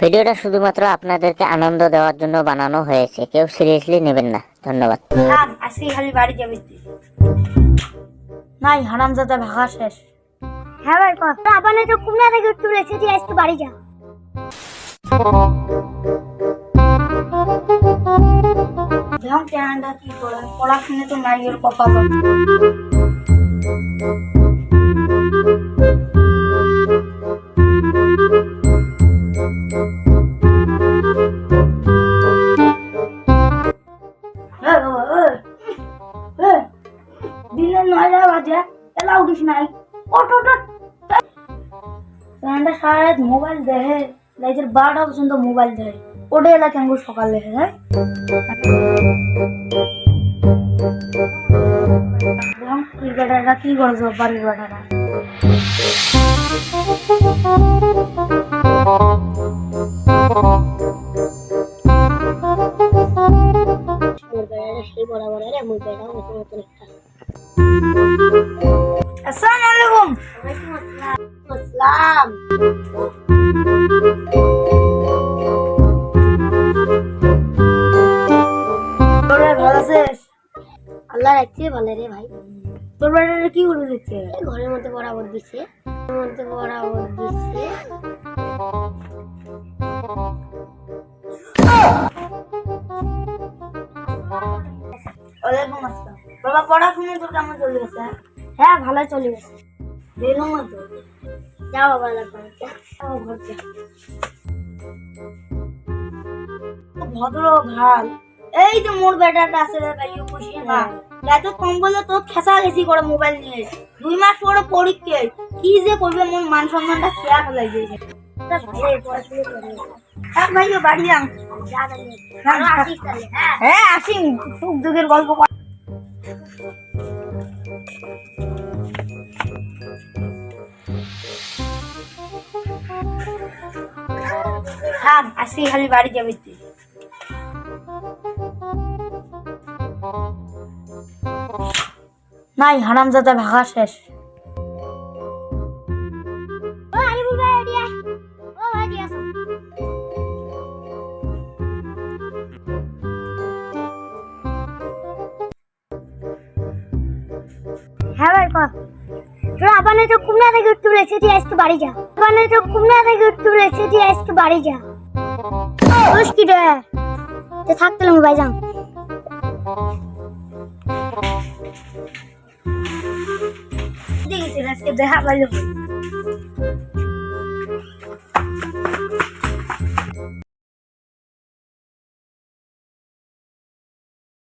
ভিডিওটা শুধুমাত্র আপনাদেরকে আনন্দ দেওয়ার জন্য বানানো হয়েছে। কেউ সিরিয়াসলি নেবেন না। ধন্যবাদ। আজকে খালি বাড়ি যাবি নাই হারামজাদা ভাগা শেষ। হ্যাঁ ভাই আপানে তো কুমড়া থেকে তুই আজকে বাড়ি যা। পড়াশুনে তো নাই ওর কপাল। দিনের নয়টা বাজে এলা উঠিস নাই। অটো সারা মোবাইল দেখে রাতের বারোটা পর্যন্ত মোবাইল দেখে। ওটা এলা কেন সকাল দেখে হ্যাঁ? বেটাটা কি করছ, বাড়ির বেটাটা আসসালামু আলাইকুম আসসালাম। তোর ভাই ভালো আছিস? আল্লাহ রাখছে ভালো রে ভাই। তোর বেটাটা কি করে দিচ্ছে? ঘরের মধ্যে বরাবর দিচ্ছে ঘরের মধ্যে বরাবর দিচ্ছে বাবা পড়াশোনা তোর কেমন চলে গেছে হ্যাঁ ভালো চলে গেছে দিলাম তো যাও বাবা ও ভদ্র ভালো এই যে মোর বেটাটা আছে না। এত কম বলে তোর খেসা খেসি করে মোবাইল নিয়ে। দুই মাস পরে পরীক্ষা। কি যে করবে মোর মান সম্মানটা খেয়া ফেলাই দিয়েছে ভাই বাড়ি যান হ্যাঁ। আসি সুখ দুঃখের গল্প থাক আসি খালি বাড়ি যাবি নাই হারামজাদা ভাগা শেষ। হ্যাঁ ভাই, কর। তোর আপানে তো কুমড়া থেকে তুলেছে তুই আজকে বাড়ি যা। আপানে তো কুমড়া থেকে তুলেছে তুই আজকে বাড়ি যা। দোষ কি রে? তো থাকতে আমি ভাই দেখেছি আজকে দেখা পাইলো।